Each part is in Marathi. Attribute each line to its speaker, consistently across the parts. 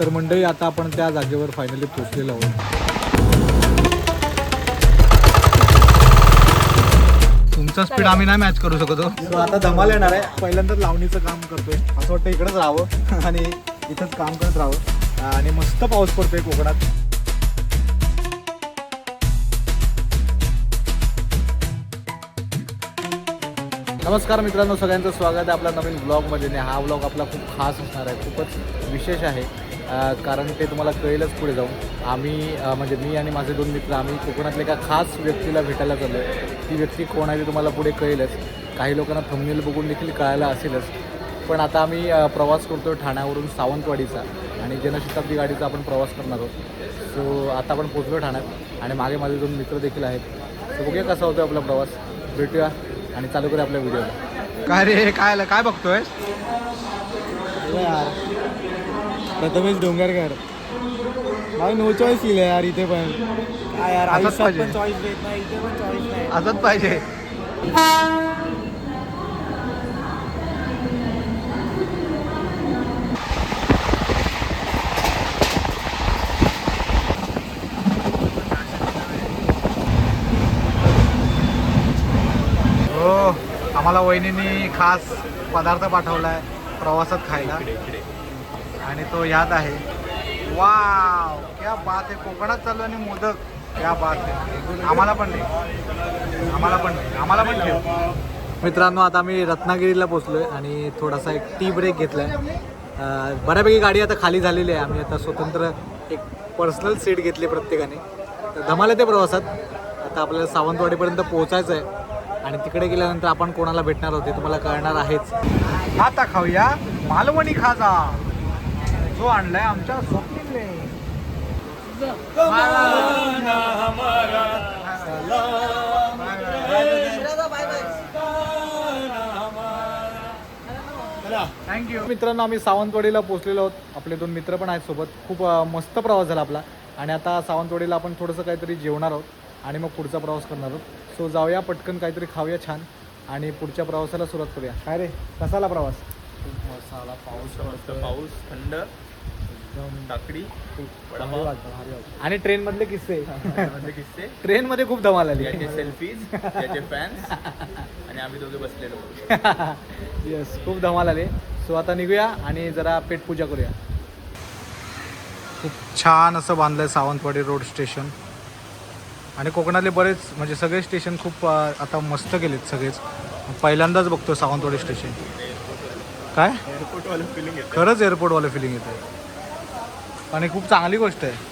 Speaker 1: तर मंडळी आता आपण त्या जागेवर फायनली पोहोचलेलो आहोत. तुमचा स्पीड आम्ही नाही मॅच करू शकतो So आता धमाल येणार आहे. पहिल्यांदाच लावणीचं काम करतोय. असं वाटतं इकडेच राहावं आणि इथंच काम करत राहावं. आणि मस्त पाऊस पडतोय कोकणात. नमस्कार मित्रांनो सगळ्यांचं स्वागत आहे आपल्या नवीन ब्लॉगमध्ये हा ब्लॉग आपला खूप खास असणार आहे खूपच विशेष आहे. कारण ते तुम्हाला कळेलच पुढे जाऊन. आम्ही म्हणजे मी आणि माझे दोन मित्र आम्ही कोकणातल्या एका खास व्यक्तीला भेटायला चाललो आहे ती व्यक्ती कोण आहे ते तुम्हाला पुढे कळेलच. काही लोकांना थंबनेल बघून देखील कळायला असेलच. पण आता आम्ही प्रवास करतो ठाण्यावरून सावंतवाडीचा आणि जनशताब्दी गाडीचा आपण प्रवास करणार आहोत. सो आता आपण पोचलो ठाण्यात आणि मागे माझे दोन मित्र देखील आहेत. सो बघूया कसा होतो आपला प्रवास. भेटूया आणि चालू करूया आपल्या व्हिडिओला. काय रे काय काय बघतोय यार. प्रथमेश डोंगरकर. भाई नो चॉईस केलं यार इथे पण. काय यार
Speaker 2: असंच
Speaker 1: आयुष्यात
Speaker 2: पाहिजे.
Speaker 1: पण चॉईस देत नाही इथे पण चॉईस नाही.
Speaker 2: असंच पाहिजे. हो आम्हाला वहिनीने खास पदार्थ पाठवलाय प्रवासात खायला. आणि तो याद आहे. वाव क्या बात आहे. कोकणात चालू आणि मोदक क्या बात आहे. आम्हाला पण दे. आम्हाला पण दे. आम्हाला पण ठेव.
Speaker 1: मित्रांनो आता आम्ही रत्नागिरीला पोचलोय आणि थोडासा एक टी ब्रेक घेतला आहे बऱ्यापैकी गाडी आता खाली झालेली आहे. आम्ही आता स्वतंत्र एक पर्सनल सीट घेतली प्रत्येकाने. तर धमाल येते प्रवासात. आता आपल्याला सावंतवाडीपर्यंत पोहोचायचं आहे. आणि तिकडे गेल्यानंतर आपण कोणाला भेटणार होते तुम्हाला कळणार आहेच.
Speaker 2: आता खाऊया मालवणी खाजा. जो आणलाय आमच्या स्वप्नीले थँक्यू
Speaker 1: मित्रांनो आम्ही सावंतवाडीला पोहोचलेलो आहोत. आपले दोन मित्र पण आहेत सोबत. खूप मस्त प्रवास झाला आपला. आणि आता सावंतवाडीला आपण थोडंसं काहीतरी जेवणार आहोत. आणि मग पुढचा प्रवास करणार आहोत. सो जाऊया पटकन काहीतरी खाऊया छान. आणि पुढच्या प्रवासाला सुरुवात करूया. काय रे? कसाला प्रवास?
Speaker 3: मसाला पाऊस मस्त पाऊस. थंड.
Speaker 1: आणि ट्रेन मधले किस्से
Speaker 3: किस्से.
Speaker 1: ट्रेन मध्ये खूप धमाल आली.
Speaker 3: याचे सेल्फीज याचे फॅन्स आणि आम्ही दोघे बसलेलो.
Speaker 1: येस खूप धमाल आले. सो आता निघूया आणि जरा पेट पूजा करूया.
Speaker 2: खूप छान असं बांधलंय सावंतवाडी रोड स्टेशन. आणि कोकणातले बरेच म्हणजे सगळे स्टेशन खूप आता मस्त केलेत सगळेच. पहिल्यांदाच बघतो सावंतवाडी स्टेशन काय?
Speaker 3: एअरपोर्टवालं फिलिंग येतं
Speaker 2: खरंच एअरपोर्टवाले फिलिंग येते आणि खूप चांगली गोष्ट आहे.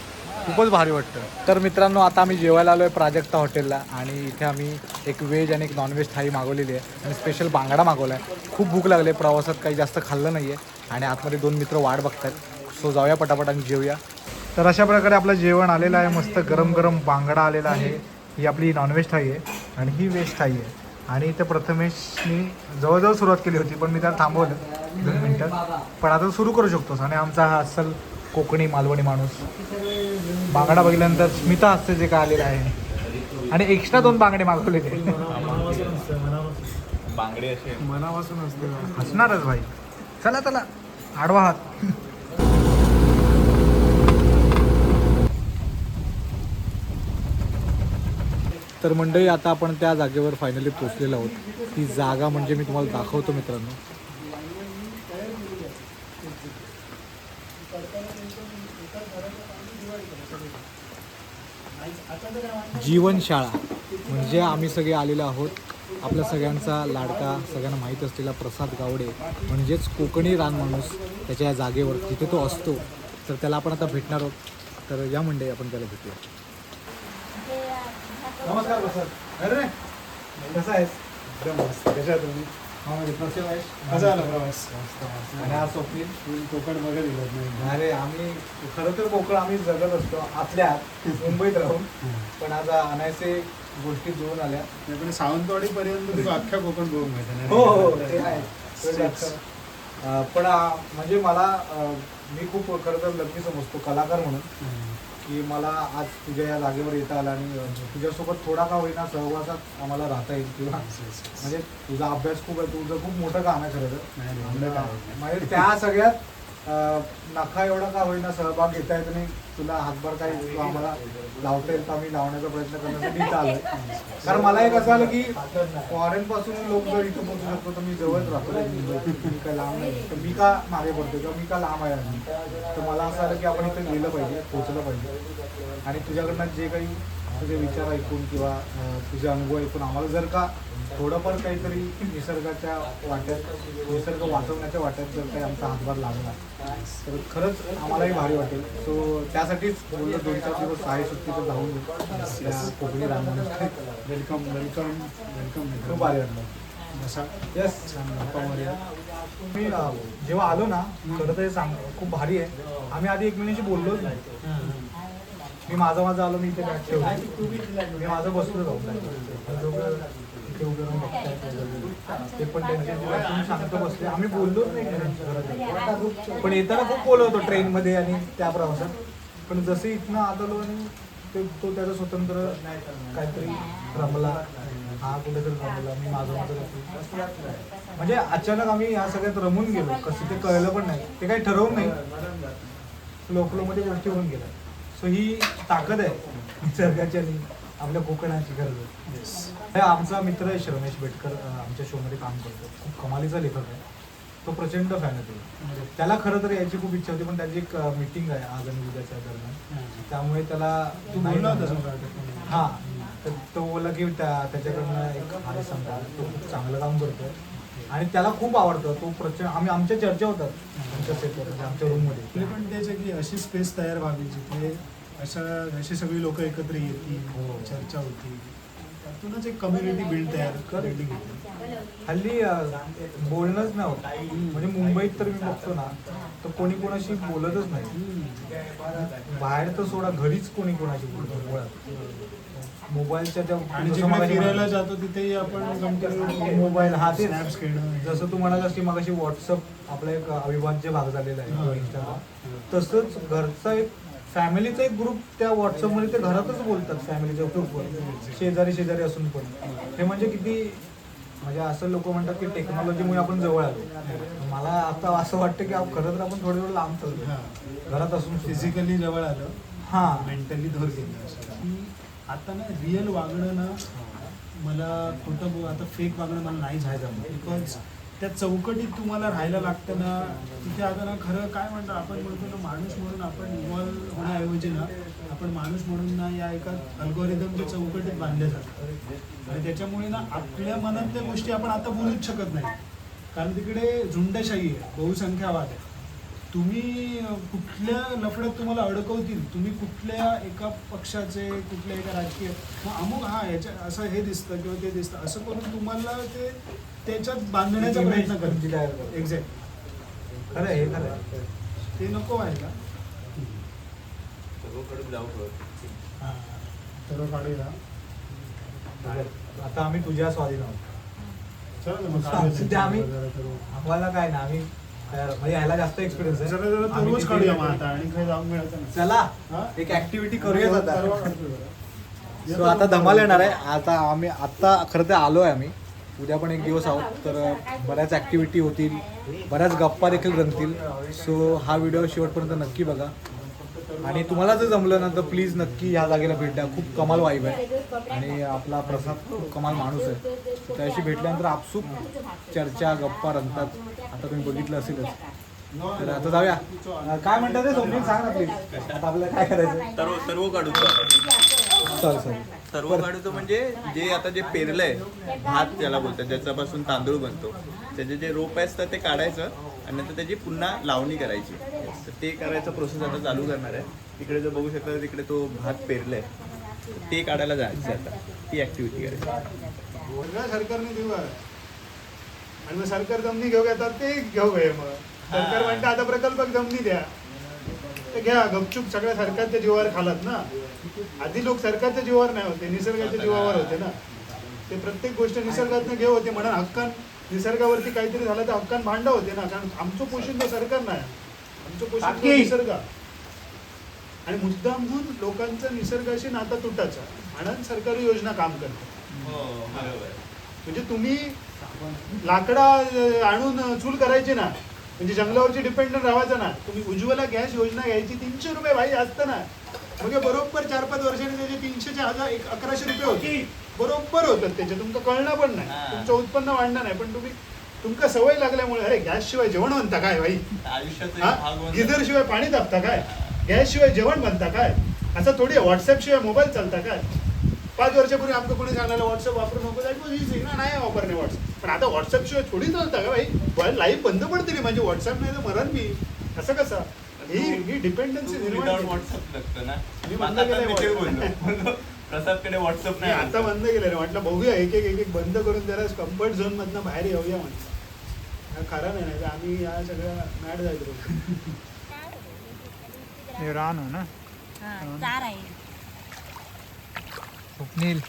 Speaker 2: खूपच भारी वाटतं.
Speaker 1: तर मित्रांनो आता आम्ही जेवायला आलो आहे प्राजक्ता हॉटेलला आणि इथे आम्ही एक व्हेज आणि एक नॉनव्हेज थाळी मागवलेली आहे आणि स्पेशल बांगडा मागवला आहे खूप भूक लागली आहे प्रवासात काही जास्त खाल्लं नाही आहे आणि आतमध्ये दोन मित्र वाट बघतात सो जाऊया पटापट आणि जेवूया.
Speaker 2: तर अशा प्रकारे आपलं जेवण आलेलं आहे मस्त गरम गरम बांगडा आलेला आहे. ही आपली नॉनव्हेज थाळी आहे आणि ही व्हेज थाळी आहे. आणि इथे प्रथमेशनी जवळजवळ सुरुवात केली होती पण मी त्याला थांबवलं दोन मिनटं. पण आता सुरू करू शकतोस आणि आमचा हा अस्सल कोकणी मालवणी माणूस. बांगडा बघितल्यानंतर स्मिता हस्ते जे काय आलेलं आहे. आणि एक्स्ट्रा दोन बांगडे मागवले ते.
Speaker 3: बांगडे असे.
Speaker 2: मनापासून असते. हसणारच भाई. चला चला. आडवा हात.
Speaker 1: तर मंडळी आता आपण त्या जागेवर फायनली पोचलेलो आहोत. ती जागा म्हणजे मी तुम्हाला दाखवतो मित्रांनो. जीवनशाळा म्हणजे आम्ही सगळे आलेलो आहोत. आपल्या सगळ्यांचा लाडका सगळ्यांना माहीत असलेला प्रसाद गावडे म्हणजेच कोकणी रान माणूस त्याच्या या जागेवर जिथे तो असतो तर त्याला आपण आता भेटणार आहोत. तर या मंडळी आपण त्याला भेटूया.
Speaker 2: नमस्कार प्रसाद. अरे कसा आहेस? एकदम मस्त. कशा तुम्ही? हा म्हणजे प्रसेव आहेस कसा आला प्रवास? आणि हा स्वप्नील? कोकण गेलो नाही. अरे आम्ही खरं तर कोकण आम्ही जगत असतो आतल्या आत, मुंबईत राहून. पण आज अनायसे गोष्टी जुळून आल्या.
Speaker 4: पण सावंतवाडी पर्यंत तू अख्ख्या कोकण बघून माहिती
Speaker 2: हो हो ते आहे. पण म्हणजे मला मी खूप खरं तर लकी समजतो कलाकार म्हणून. की मला आज तुझ्या या जागेवर येता आलं आणि तुझ्यासोबत थोडा का होईना सहवासात आम्हाला राहता येईल किंवा म्हणजे तुझा अभ्यास खूप आहे तुझं खूप मोठं काम आहे खरं तर. म्हणजे त्या सगळ्यात
Speaker 1: नखा एवढा का होईना सहभाग घेता येत नाही तुला हातभार काही तू आम्हाला लावता येईल तर आम्ही लावण्याचा प्रयत्न करण्यासाठी इथं आलोय कारण मला एक असं आलं की फॉरेन पासून लोक जर इथं पोहोचू शकतो तर मी जवळच राहतो. मी काय लांब नाही. तर मी का मागे पडतो किंवा मी का लांब आहे अजून तर मला असं आलं की आपण इथं गेलं पाहिजे पोहोचलं पाहिजे. आणि तुझ्याकडनं जे काही तुझे विचार ऐकून किंवा तुझे अनुभव ऐकून आम्हाला जर का थोडंफार काहीतरी निसर्गाच्या वाट्यात निसर्ग वाचवण्याच्या वाट्यात जर काही आमचा हातभार लागला तर खरंच आम्हालाही भारी वाटेल. सो त्यासाठीच बोललं दोन चार दिवस सहा सुट्टी तर जाऊन कोकणी रांगोळी
Speaker 2: वेलकम वेलकम वेलकम
Speaker 1: खूप भारी वाटलं. यस मी जेव्हा आलो ना खरं तर सांग खूप भारी आहे. आम्ही आधी एकमेकांशी बोललोच नाही. मी माझं माझं आलो मी इथे बॅग मी माझं बसलो जाऊन. Bag. उभे राहून बघतायत वगैरे. ते पण त्यांच्या शांत बसले. आम्ही बोललोच नाही पण येताना खूप बोलत होतो ट्रेनमध्ये आणि त्या प्रवासात. पण जसे इथनं आत आलो आणि ते तो त्याचा स्वतंत्र काहीतरी रमला. हा कुठेतरी रमला. मी माझं माझं म्हणजे अचानक आम्ही या सगळ्यात रमून गेलो. कसं ते कळलं पण नाही. ते काही ठरवून नाही. लोकलोमध्ये गोष्टी होऊन गेल्या. सो ही ताकद आहे. निसर्गाची आणि आपल्या कोकणाची गरज हे आमचा मित्र आहे रमेश बेटकर अं, आमच्या शोमध्ये काम करतो. खूप कमालीचा लेखक आहे. तो प्रचंड फॅन आहे तो. त्याला खरं तर यायची खूप इच्छा होती पण त्याची एक मिटिंग आहे आज आणि उद्याच्या दरम्यान. त्यामुळे त्याला
Speaker 2: तू
Speaker 1: नाही
Speaker 2: बोलला होतास
Speaker 1: जमलं.
Speaker 2: मला वाटतं.
Speaker 1: हा. तर तो बोलला की त्या त्याच्याकडनं एक आहे. समजा तो खूप चांगलं काम करतोय. आणि त्याला खूप आवडतं. तो प्रचंड आम्ही आमच्या चर्चा होतात आमच्या सेटवर म्हणजे आमच्या रूममध्ये
Speaker 2: आपले पण आहे की अशी स्पेस तयार व्हावी जिथे अशा अशी सगळी लोक एकत्र येतील
Speaker 1: हो.
Speaker 2: चर्चा होती. त्यातूनच एक कम्युनिटी बिल्ड तयार बिल्डिंग होते.
Speaker 1: हल्ली बोलणंच नाही होत. म्हणजे मुंबईत तर मी बघतो ना तर कोणी कोणाशी बोलतच नाही. बाहेर तर सोडा घरीच कोणी कोणाशी बोलतो मुळात. मोबाईलच्या त्या
Speaker 2: फिरायला जातो तिथेही आपण
Speaker 1: मोबाईल हा तेच.
Speaker 2: स्नॅप्स खेळणं.
Speaker 1: जसं तू म्हणालास की मगाशी व्हॉट्सअप आपला एक अविभाज्य भाग झालेला आहे. इंस्टाग्राम तसंच घरचा एक फॅमिलीचा एक ग्रुप त्या व्हॉट्सअपमध्ये ते घरातच बोलतात फॅमिलीच्या ग्रुपवर शेजारी शेजारी असून पण. हे म्हणजे किती म्हणजे असं लोक म्हणतात की टेक्नॉलॉजीमुळे आपण जवळ आलो. मला आता असं वाटतं की खरं तर आपण थोडे थोडं लांब चाललो. घरात असून.
Speaker 2: फिजिकली जवळ आलं.
Speaker 1: हा.
Speaker 2: मेंटली दूर गेलं. की आता ना रिअल वागणं ना मला खोटं आता फेक वागणं मला नाही जायचं बिकॉज त्या चौकटीत तुम्हाला राहायला लागतं ना तिथे आता ना खरं काय म्हणतात आपण म्हणतो ना माणूस म्हणून आपण इन्व्हॉल्व होण्याऐवजी ना आपण माणूस म्हणून ना या एका अल्गोरिदमच्या चौकटीत बांधले जातात. आणि त्याच्यामुळे ना आपल्या मनातल्या गोष्टी आपण आता बोलूच शकत नाही. कारण तिकडे झुंडशाही आहे बहुसंख्यावाद आहे. तुम्ही कुठल्या लफड्यात तुम्हाला अडकवतील तुम्ही कुठल्या एका पक्षाचे कुठल्या एका राजकीय मग अमुक हा याच्या असं हे दिसतं किंवा ते दिसतं. असं करून तुम्हाला ते त्याच्यात बांधण्याचा प्रयत्न करतो. एक्झॅक्ट
Speaker 1: खरं आहे हे खरं आहे.
Speaker 2: ते नको व्हायला. हा सर्व काढूया.
Speaker 1: आता आम्ही तुझ्या स्वाधीन आहोत.
Speaker 2: चला ना मग
Speaker 1: सध्या
Speaker 2: काढूया
Speaker 1: आम्ही-. आम्हाला काय ना आम्ही म्हणजे ह्याला जास्त एक्सपिरियन्स आहे.
Speaker 2: जरा जरा
Speaker 1: आम्ही
Speaker 2: तरवच
Speaker 1: तिथे-
Speaker 2: काढूया मग आता आणि काही जाऊन मिळायचं नाही.
Speaker 1: चला
Speaker 2: हा?
Speaker 1: एक ऍक्टिव्हिटी करूयाच
Speaker 2: तरवा
Speaker 1: आता. सो आता धमाल येणार आहे. आता आम्ही आता खरं तर आलो आहे आम्ही. उद्या पण एक दिवस आहोत तर बऱ्याच ॲक्टिव्हिटी होतील बऱ्याच गप्पा देखील रंगतील. सो हा व्हिडिओ शेवटपर्यंत नक्की बघा. आणि तुम्हाला जर जमलं ना तर प्लीज नक्की ह्या जागेला भेट द्या. खूप कमाल वाईब आहे. आणि आपला प्रसाद खूप कमाल माणूस आहे. त्याशी भेटल्यानंतर आपसूक चर्चा गप्पा रंगतात. आता तुम्ही बघितलं असेलच. तर आता जाऊया. काय म्हणतात ते? समजून सांग ना प्लीज आता आपल्याला काय करायचं?
Speaker 3: सर्व सर्व काढू. सर्व काढूचं म्हणजे जे आता जे पेरलंय भात ज्याला बोलतात ज्याच्यापासून तांदूळ बनतो. त्याचे जे रोप असतात ते काढायचं आणि नंतर त्याची पुन्हा लावणी करायची. तर ते करायचं प्रोसेस आता चालू करणार आहे. तिकडे जर बघू शकता तिकडे तो भात पेरलाय. ते काढायला जायचं आता. ती ऍक्टिव्हिटी करायची.
Speaker 2: सरकारने देऊ. आणि मग सरकार जमिनी घेऊ घेतात ते घेऊ घे मग. सरकार म्हणतं आता प्रकल्प जमिनी द्या. ते घ्या गपचूप सगळ्या सरकारच्या जीवावर खालात ना? आधी लोक सरकारच्या जीवावर नाही होते निसर्गाच्या जीवावर होते ना? ते प्रत्येक गोष्ट निसर्गातनं घेऊ होते म्हणून हक्कान निसर्गावरती काहीतरी झालं तर हक्कान भांडं होते ना? कारण आमचं पोषण तर सरकार नाही. आमचं पोषण. निसर्ग. आणि मुद्दामहून लोकांचं निसर्गाशी नातं तुटायचं. म्हणून सरकारी योजना काम करते. म्हणजे तुम्ही लाकडा आणून चूल करायची ना? म्हणजे जंगलावरची डिपेंडंट राहायचं ना. तुम्ही उज्ज्वला गॅस योजना घ्यायची तीनशे रुपये भाई असतं ना. म्हणजे बरोबर चार पाच वर्षांनी त्याचे तीनशेचे हजार एक अकराशे रुपये होते बरोबर होतात त्याचे. तुमचं कळणं पण नाही. तुमचं उत्पन्न वाढणार नाही. पण तुम्ही तुमका सवय लागल्यामुळे अरे गॅस शिवाय जेवण म्हणता काय भाई. गिझर शिवाय पाणी तापता काय? गॅस शिवाय जेवण बनता काय? असं थोडी व्हॉट्सअप शिवाय मोबाईल चालता काय? पाच वर्षापूर्वी आमचं कोणी सांगायला व्हॉट्सअप वापरू नको. इझी ना नाही वापरणे व्हॉट्सअप. पण आता व्हॉट्सअप शिवाय थोडी चालता का भाई लाईव्ह बंद पडते रे म्हणजे व्हॉट्सअप नाही तर मरण मी. असं कसं? ही ही डिपेंडन्सी निर्माण.
Speaker 3: WhatsApp लागतं ना.
Speaker 2: मी
Speaker 3: मग
Speaker 2: बंद
Speaker 3: आता
Speaker 2: केलंय
Speaker 3: मी ते
Speaker 2: WhatsApp.
Speaker 3: बोललो. प्रसादकडे व्हॉट्सअप नाही
Speaker 2: आता बंद केलं रे. म्हटलं बघूया एक एक एक एक बंद करून जरा कम्फर्ट झोन मधनं बाहेर येऊया म्हणजे हा खरा नाही नाही आम्ही या सगळ्या मॅड जायचो
Speaker 1: हे रान हो ना.
Speaker 5: हा, चार आहे.
Speaker 1: स्वप्नील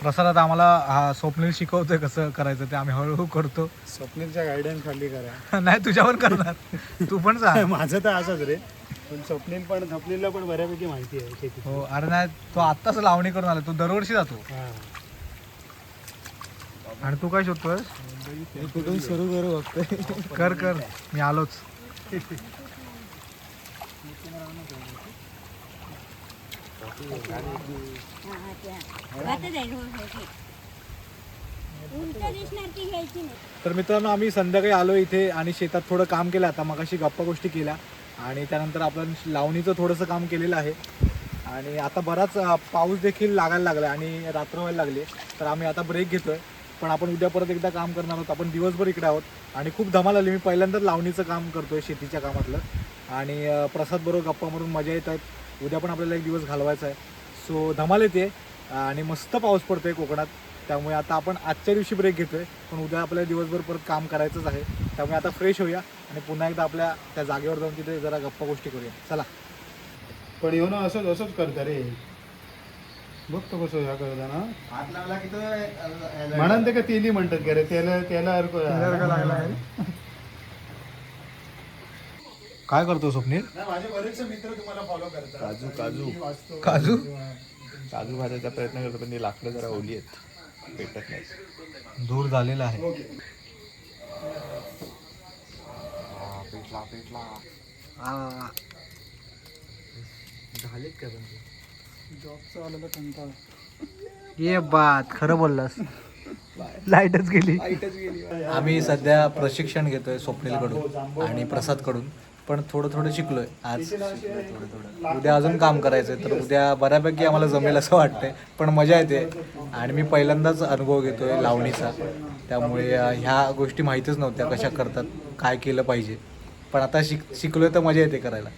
Speaker 1: प्रसाद आता आम्हाला हा स्वप्नील शिकवतोय कसं करायचं ते आम्ही हळूहळू करतो.
Speaker 2: स्वप्नीलच्या गायडन्स खाली करा.
Speaker 1: नाही तुझ्यावर करणार. तू पण सांग.
Speaker 2: माझं तर असंच रे. पण स्वप्नील पण स्वप्नीलला पण बऱ्यापैकी माहिती आहे शेती
Speaker 1: हो अरे नाही तो आत्ताच लावणी करून आला. तू दरवर्षी जातो. आणि तू काय शोधतोय
Speaker 2: कुठून सुरू करू बघतोय.
Speaker 1: कर कर. मी आलोच. तर मित्रांनो आम्ही संध्याकाळी आलो इथे आणि शेतात थोडं काम केलं. आता मगाशी गप्पा गोष्टी केल्या. आणि त्यानंतर आपण लावणीचं थोडंसं काम केलेलं आहे. आणि आता बराच पाऊस देखील लागायला लागला आणि रात्र व्हायला लागली. तर आम्ही आता ब्रेक घेतोय. पण आपण उद्या परत एकदा काम करणार आहोत. आपण दिवसभर इकडे आहोत. आणि खूप धमाल आली. मी पहिल्यांदाच लावणीचं काम करतोय शेतीच्या कामातलं. आणि प्रसाद बरोबर गप्पा मारून मजा येत आहेत उद्या पण आपल्याला एक दिवस घालवायचा आहे. सो धमाल येते आणि मस्त पाऊस पडतोय कोकणात. त्यामुळे आता आपण आजच्या दिवशी ब्रेक घेतोय. पण उद्या आपल्याला दिवसभर परत काम करायचंच आहे. त्यामुळे आता फ्रेश होऊया आणि पुन्हा एकदा आपल्या त्या जागेवर जाऊन तिथे जरा गप्पा गोष्टी करूया. चला.
Speaker 2: पण येऊ ना असंच असंच करता रे. बघतो कसं ह्या करता ना
Speaker 3: हात लावला की तो
Speaker 2: म्हणून ते का तेली म्हणतात का रे? त्याला त्याला अर्क
Speaker 1: काय करतो स्वप्नील?
Speaker 2: नाही, माझे बरेचसे मित्र तुम्हाला फॉलो करतात.
Speaker 3: काजू, काजू.
Speaker 2: वाचतो.
Speaker 1: काजू?
Speaker 3: काजू भाजायचा प्रयत्न करतो पण ती लाकडं जरा ओली आहेत. पेटत नाही
Speaker 1: दूर झालेला आहे.
Speaker 2: ओके.
Speaker 3: पेटला पेटला.
Speaker 1: झालेत का
Speaker 2: जॉबचा आलेला कंटाळा.
Speaker 1: ये बात खरं बोललास. लाईटच गेली. आम्ही सध्या प्रशिक्षण घेतोय स्वप्नीलकडून आणि प्रसादकडून. पण थोडं थोडं शिकलोय. आज उद्या अजून काम करायचंय तर उद्या बऱ्यापैकी आम्हाला जमेल असं वाटतंय पण मजा येते. आणि मी पहिल्यांदाच अनुभव घेतोय लावणीचा. त्यामुळे ह्या गोष्टी माहीतच नव्हत्या कशा करतात काय केलं पाहिजे. पण आता शिक शिकलोय तर मजा येते करायला.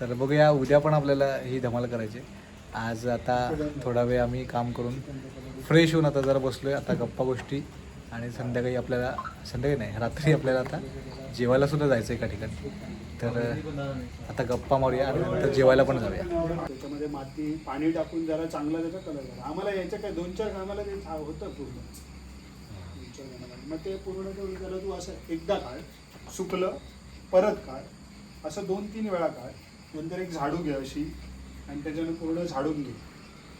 Speaker 1: तर बघूया उद्या पण आपल्याला ही धमाल करायची. आज आता थोडा वेळ आम्ही काम करून फ्रेश होऊन आता जरा बसलोय आता गप्पा गोष्टी. आणि संध्याकाळी आपल्याला संध्याकाळी नाही रात्री आपल्याला आता जेवायला सुद्धा जायचं एका ठिकाणी. तर आता गप्पा मारूया आणि नंतर जेवायला पण जाऊया.
Speaker 2: त्याच्यामध्ये माती पाणी टाकून जरा चांगला त्याचा कलर झाला आम्हाला याच्या काय? दोन चार कामाला ते झा- होतं पूर्ण. दोन चार कामाला. मग ते पूर्ण करून त्याला तू असं एकदा काढ सुकलं परत काढ. असं दोन तीन वेळा काढ. नंतर एक झाडू घे अशी आणि त्याच्यानं पूर्ण झाडून घे.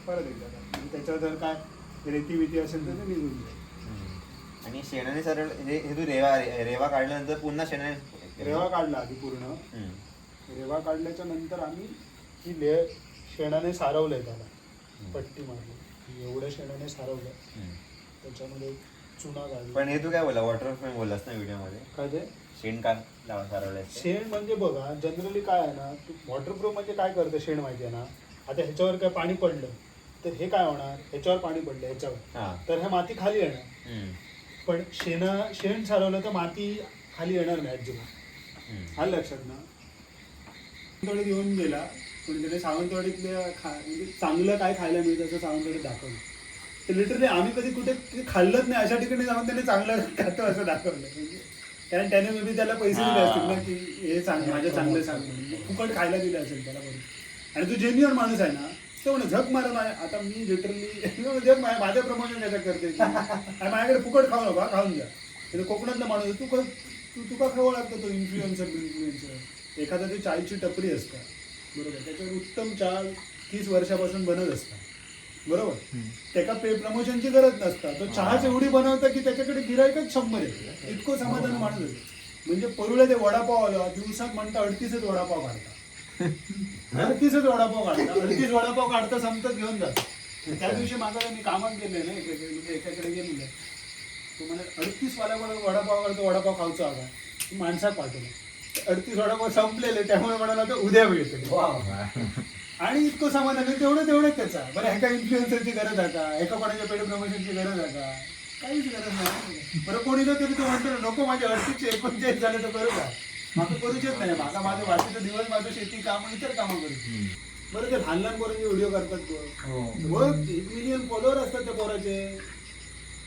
Speaker 2: परत एकदा काढ. आणि त्याच्यावर जर काय रेती बिती असेल तर ते निघून जाईल.
Speaker 6: आणि शेणाने सरळ हे हे तू रेवा रेवा काढल्यानंतर पुन्हा शेणाने
Speaker 2: रेवा काढला आधी पूर्ण. रेवा काढल्याच्या नंतर आम्ही ही लेअर शेणाने सारवलंय त्याला. पट्टी मारली. एवढ्या शेणाने सारवलं. त्याच्यामध्ये चुना घालला
Speaker 6: पण हे तू काय बोला वॉटरप्रूफ बोललास ना व्हिडिओमध्ये
Speaker 2: काय ते?
Speaker 6: शेण का लावा सारवलंय
Speaker 2: शेण म्हणजे बघा जनरली काय आहे ना तू वॉटरप्रूफ म्हणजे काय करतं शेण माहिती आहे ना? आता ह्याच्यावर काय पाणी पडलं तर हे काय होणार? ह्याच्यावर पाणी पडलं ह्याच्यावर.
Speaker 6: हा.
Speaker 2: तर ह्या माती खाली येणार. पण शेण शेण सारवलं तर माती खाली येणार नाही अजिबात. आलं लक्षात ना. सावंतवाडीत येऊन गेला. पण सावंतवाडीतल्या खा म्हणजे चांगलं काय खायला मिळतं असं सावंतवाडीत दाखवलं. तर लिटरली आम्ही कधी कुठे ते खाल्लंच नाही. अशा ठिकाणी जाऊन त्याने चांगलं खातो असं दाखवलं. म्हणजे कारण त्याने मे बी त्याला पैसे दिले असतील ना की हे चांग माझ्या चांगलं सांग म्हणून. फुकट खायला दिलं असेल त्याला बरोबर आणि तू जेन्युअन माणूस आहे ना तो म्हणे झक मारा माझ्या आता मी लिटरली झक माझ्या माझ्या प्रमोशन त्याच्या करते आणि माझ्याकडे फुकट खाऊ नका खाऊन घ्या. म्हणजे कोकणातला माणूस आहे, तू क- तू तुका खावं लागतं तो इन्फ्लुएन्सर इन्फ्लुएन्सर एखादा ती चायची टपरी असतात बरोबर? त्याच्यावर उत्तम चहा तीस वर्षापासून बनत असतात बरोबर? त्याला पे प्रमोशनची गरज नसता. तो चहाच एवढी बनवता की त्याच्याकडे गिरायकच शंभर आहे. इतकं समाधान माणूस आहे. म्हणजे परुळे ते वडापाव आलो दिवसात म्हणता अडतीसच वडापाव काढता. अडतीसच वडापाव काढता. अडतीस वडापाव काढता संपत घेऊन जातो. त्या दिवशी माझा मी कामात गेले ना एका- एकाकडे गेलेले तो म्हणे अडतीस वाला वडापाव काढतो वडापाव खाऊचा आता माणसात पाठवलं. अडतीस वडापाव संपलेले त्यामुळे म्हणाला तर उद्या मिळते आणि इतकं सामान आहे तेवढं तेवढंच त्याचा. बरं ह्याका इन्फ्लुएन्सरची गरज आहे का? एका कोणाच्या पेड प्रमोशनची गरज आहे का? काहीच गरज नाही. बरं कोणी जर तरी तो म्हणतो ना, नको माझे अडतीसचे एकोणचाळीस झाले तर करू का? माझं करूच येत नाही. माझा माझं बाकीचा दिवस माझं शेती काम इतर कामं करू. बरं ते लहान लहान पोरांचे व्हिडिओ करतात बघ. बघ एक मिलियन फॉलोअर असतात त्या पोराचे.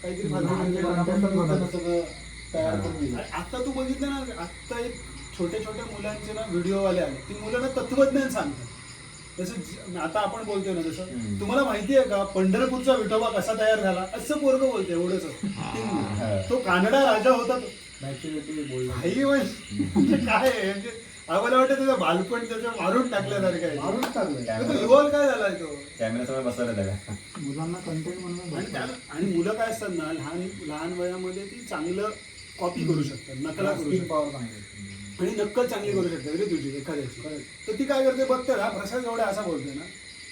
Speaker 2: काहीतरी फालतू content सगळं तयार करून दिलं. आणि आता तू बघितलं ना आता एक छोट्या छोट्या मुलांचे ना व्हिडिओ वाले आले. ती मुलं ना तत्वज्ञान सांगतात. जसं ज- आता आपण बोलतोय ना जसं तुम्हाला माहिती आहे का पंढरपूरचा विठोबा कसा तयार झाला? असं पोरग बोलतोय एवढंच. ती कानडा राजा होता तो. काही म्हणजे काय आहे? म्हणजे आम्हाला वाटतं त्याचं बालपण त्याचं मारून टाकल्यासारखं आहे. मारून टाकलं काय झालाय तो?
Speaker 6: कॅमेरा समोर बसवला त्याला.
Speaker 1: मुलांना कंटेंट म्हणून
Speaker 2: आणि त्या- आणि मुलं काय असतात ना लहान लहान वयामध्ये ती चांगलं कॉपी करू शकतात नकला करू शकतात.
Speaker 1: पॉवर
Speaker 2: आणि नक्कल चांगली करू शकतात रे तुझी एखाद्याची. तर ती काय करते बघते ना प्रसाद एवढा असा बोलतोय ना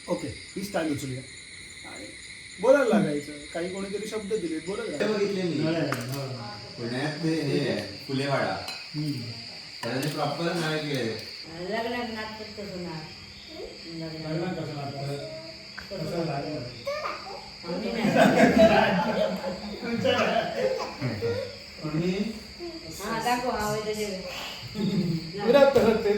Speaker 2: ओके ही स्टाईल उचलूया. आणि बोलायला लागायचं. काही कोणीतरी शब्द दिले बोलत.
Speaker 6: बघितले मी. पुण्यात ते हे आहे, फुलेवाडा त्याने प्रॉपर नाही केले
Speaker 5: लग्नात नाचतात कसं नाच
Speaker 2: लग्नात कसं लागतं? कसं लागलं
Speaker 5: आम्ही नाही हा दाखव हा
Speaker 2: विराट करत ते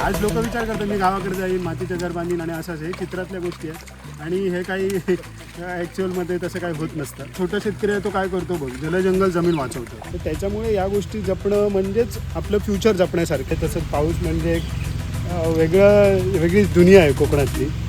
Speaker 2: आज लोक विचार करतात मी गावाकडे जाईन मातीचं घर बांधीन आणि असंच हे चित्रातल्या गोष्टी आहेत आणि हे काही ॲक्च्युअलमध्ये तसं काही होत नसतं. छोटा शेतकरी आहे तो काय करतो बघ जलजंगल जमीन वाचवतो. तर त्याच्यामुळे या गोष्टी जपणं म्हणजेच आपलं फ्युचर जपण्यासारखं तसंच पाऊस म्हणजे एक वेगळं वेगळीच दुनिया आहे कोकणातली.